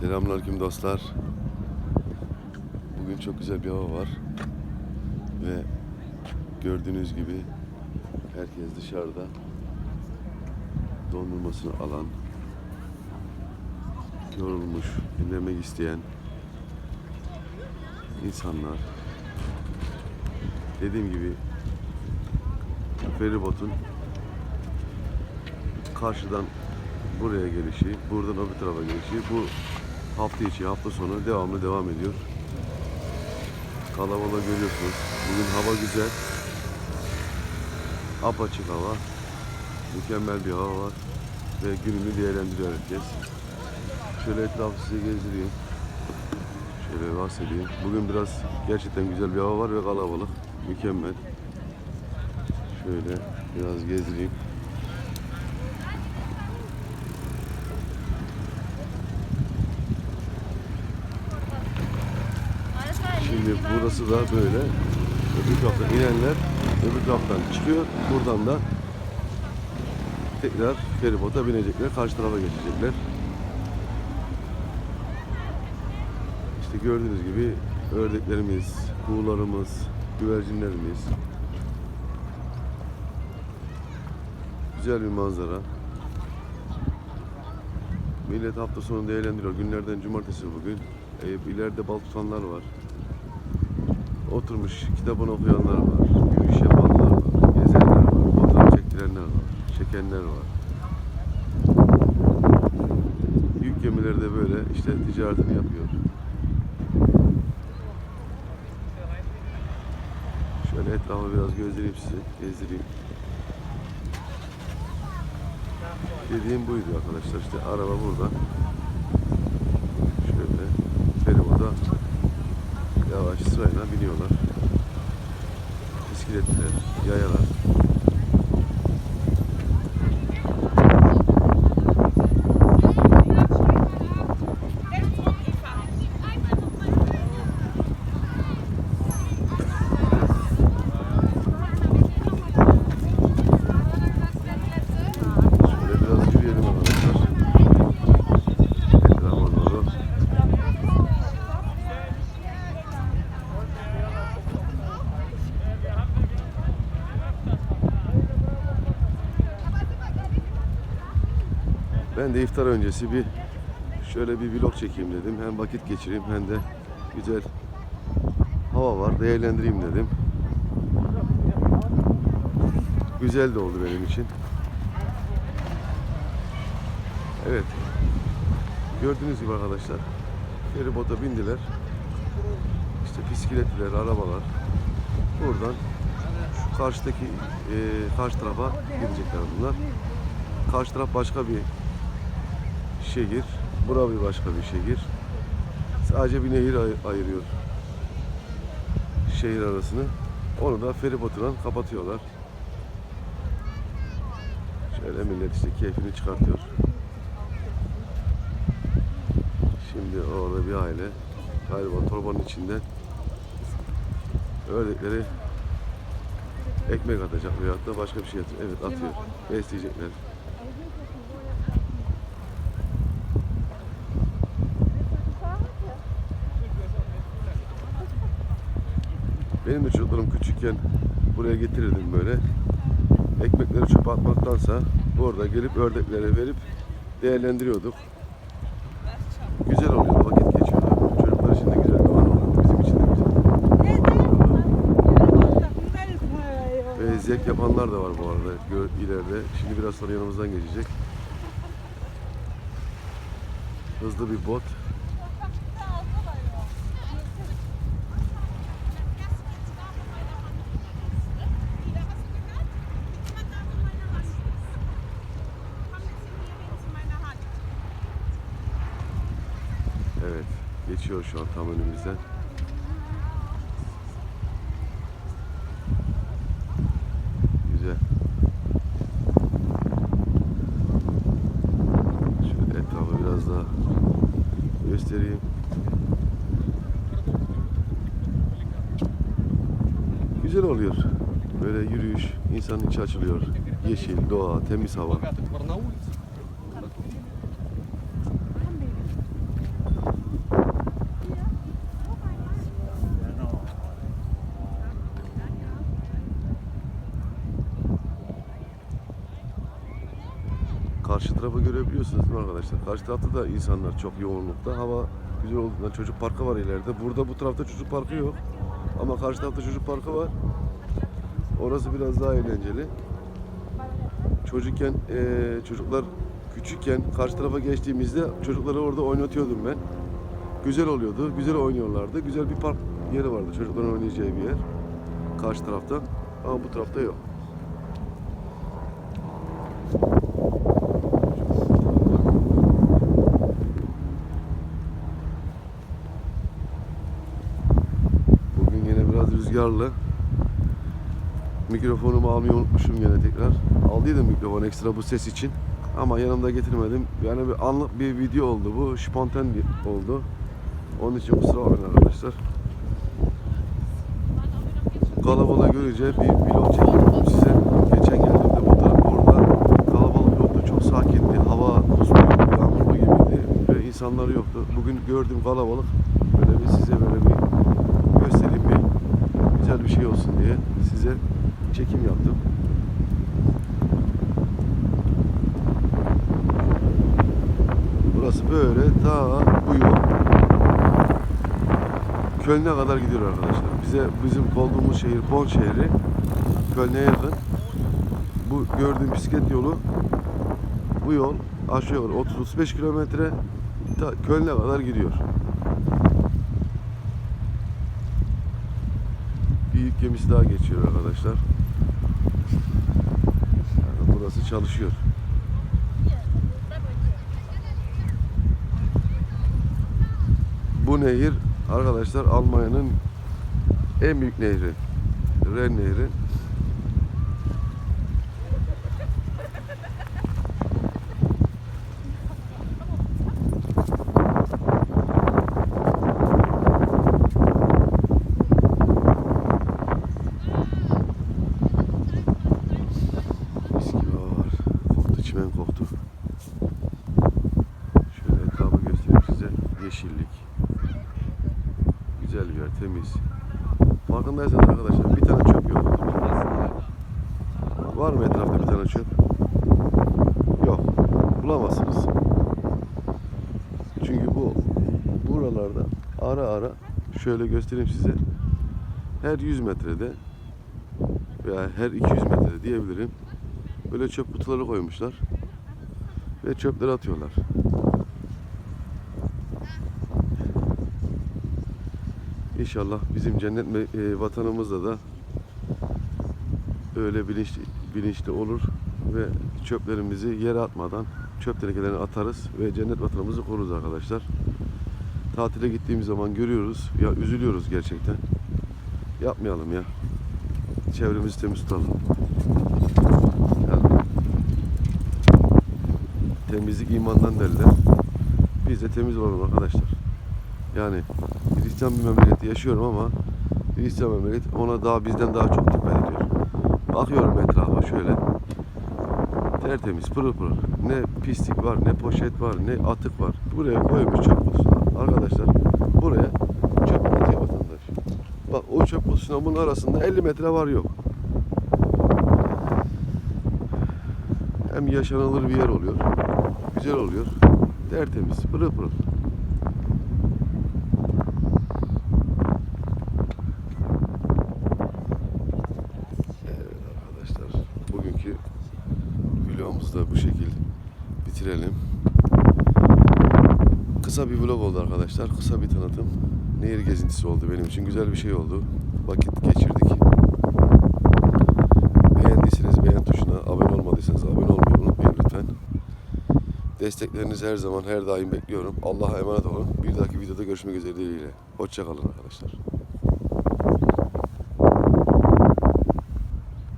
Selamünaleyküm dostlar. Bugün çok güzel bir hava var. Ve gördüğünüz gibi herkes dışarıda dondurmasını alan, yorulmuş, dinlemek isteyen insanlar. Dediğim gibi feribotun karşıdan buraya gelişi, buradan öbür tarafa gelişi bu hafta içi, hafta sonu devamlı devam ediyor. Kalabalığı görüyorsunuz. Bugün hava güzel. Apaçık hava. Mükemmel bir hava var. Ve gününü değerlendiriyor herkes. Şöyle etrafı size gezdireyim. Şöyle bahsedeyim. Bugün biraz gerçekten güzel bir hava var ve kalabalık. Mükemmel. Şöyle biraz gezdireyim. Şimdi burası da böyle. Öbür taraftan inenler öbür taraftan çıkıyor. Buradan da tekrar feribota binecekler. Karşı tarafa geçecekler. İşte gördüğünüz gibi ördeklerimiz, kuğularımız, güvercinlerimiz. Güzel bir manzara. Millet hafta sonu değerlendiriyor. Günlerden cumartesi bugün. E, ileride bal tutanlar var. Oturmuş kitabını okuyanlar var. Yürüyüş yapanlar var. Gezenler var. Fotoğraf çektirenler var. Çekenler var. Büyük gemilerde böyle işte ticaretini yapıyor. Şöyle etrafı biraz gözlereyim size. Gezdireyim. Dediğim buydu arkadaşlar. İşte araba burada. Şöyle feribota sırayla biniyorlar. Bisikletler, yayalar. Şöyle biraz yürüyelim arkadaşlar. Etrafa doğru. Ben de iftar öncesi bir şöyle bir vlog çekeyim dedim. Hem vakit geçireyim hem de güzel hava var değerlendireyim dedim. Güzel de oldu benim için. Evet. Gördüğünüz gibi arkadaşlar feribota bindiler. İşte bisikletler, arabalar. Buradan şu karşıdaki e, karşı tarafa gidecekler bunlar. Karşı taraf başka bir şehir. Bura bir başka bir şehir. Sadece bir nehir ay- ayırıyor şehir arasını. Onu da feribotla kapatıyorlar. Şöyle millet işte keyfini çıkartıyor. Şimdi orada bir aile galiba torbanın içinde ördekleri ekmek atacak veyahut da başka bir şey atıyor. Evet atıyor. Besleyecekler. Benim de çocuklarım küçükken buraya getirirdim böyle. Ekmekleri çöpe atmaktansa burada gelip ördekleri verip değerlendiriyorduk. Güzel oluyor, vakit geçiyordu. Çocuklar için güzel. Bizim için güzel. Ve yapanlar da var bu arada gör, ileride. Şimdi biraz sonra yanımızdan geçecek. Hızlı bir bot. Evet, geçiyor şu an tam önümüzden. Güzel. Şöyle etrafı biraz daha göstereyim. Güzel oluyor. Böyle yürüyüş, insanın içi açılıyor. Yeşil, doğa, temiz hava. Tarafı görebiliyorsunuz değil mi arkadaşlar? Karşı tarafta da insanlar çok yoğunlukta. Hava güzel olduğundan çocuk parkı var ileride. Burada bu tarafta çocuk parkı yok. Ama karşı tarafta çocuk parkı var. Orası biraz daha eğlenceli. Çocukken eee, çocuklar küçükken karşı tarafa geçtiğimizde çocukları orada oynatıyordum ben. Güzel oluyordu. Güzel oynuyorlardı. Güzel bir park yeri vardı. Çocukların oynayacağı bir yer. Karşı tarafta. Ama bu tarafta yok. Bugün yine biraz rüzgarlı. Mikrofonumu almayı unutmuşum yine tekrar. Aldıydım mikrofon ekstra bu ses için. Ama yanımda getirmedim. Yani bir anlık bir video oldu bu. Spontan oldu. Onun için kusura bakmayın arkadaşlar. Kalabalığı görünce bir vlog çekeyim size. Geçen geldiğimde bu taraf orada kalabalık yoktu. Çok sakindi. Hava puslu, yağmurlu gibiydi. Ve insanlar yoktu. Bugün gördüğüm kalabalık böyle bir size böyle bir güzel bir şey olsun diye size çekim yaptım. Burası böyle ta bu yol Köln'e kadar gidiyor arkadaşlar. Bize bizim olduğumuz şehir Bonn şehri Köln'e yakın. Bu gördüğüm bisiklet yolu bu yol aşağı yukarı 30-35 kilometre Köln'e kadar gidiyor. Yük gemisi daha geçiyor arkadaşlar. Yani burası çalışıyor. Bu nehir arkadaşlar Almanya'nın en büyük nehri. Ren Nehri. Mis gibi hava var. Koktu çimen koktu. Şöyle etrafı göstereyim size. Yeşillik. Güzel bir yer, temiz. Farkındaysanız arkadaşlar bir tane çöp yok. Var mı etrafta bir tane çöp? Yok. Bulamazsınız. Çünkü bu buralarda ara ara şöyle göstereyim size. Her 100 metrede veya her 200 metrede diyebilirim. Böyle çöp kutuları koymuşlar. Ve çöpleri atıyorlar. İnşallah bizim cennet e, vatanımızda da öyle bilinçli, bilinçli olur ve çöplerimizi yere atmadan çöp tenekelerini atarız ve cennet vatanımızı koruruz arkadaşlar. Tatile gittiğimiz zaman görüyoruz. Ya üzülüyoruz gerçekten. Yapmayalım ya. Çevremizi temiz tutalım. Yani temizlik imandan derler. Biz de temiz olalım arkadaşlar. Yani Hristiyan bir memlekette yaşıyorum ama Hristiyan memleket ona daha bizden daha çok dikkat ediyor. Bakıyorum etrafa şöyle. Tertemiz, pırıl pırıl. Ne pislik var, ne poşet var, ne atık var. Buraya koymuş çöp kutusuna. Arkadaşlar buraya çöp atıyor vatandaş. Bak o çöp kutusuna bunun arasında 50 metre var yok. Hem yaşanılır bir yer oluyor. Güzel oluyor. Tertemiz, pırıl pırıl. Evet arkadaşlar bugünkü vlogumuzu da bu şekil bitirelim. Kısa bir vlog oldu arkadaşlar. Kısa bir tanıtım. Nehir gezintisi oldu benim için. Güzel bir şey oldu. Vakit geçirdik. Beğendiyseniz beğen tuşuna, abone olmadıysanız abone olmayı unutmayın lütfen. Desteklerinizi her zaman her daim bekliyorum. Allah'a emanet olun. Bir dahaki videoda görüşmek üzere dileğiyle. Hoşçakalın arkadaşlar.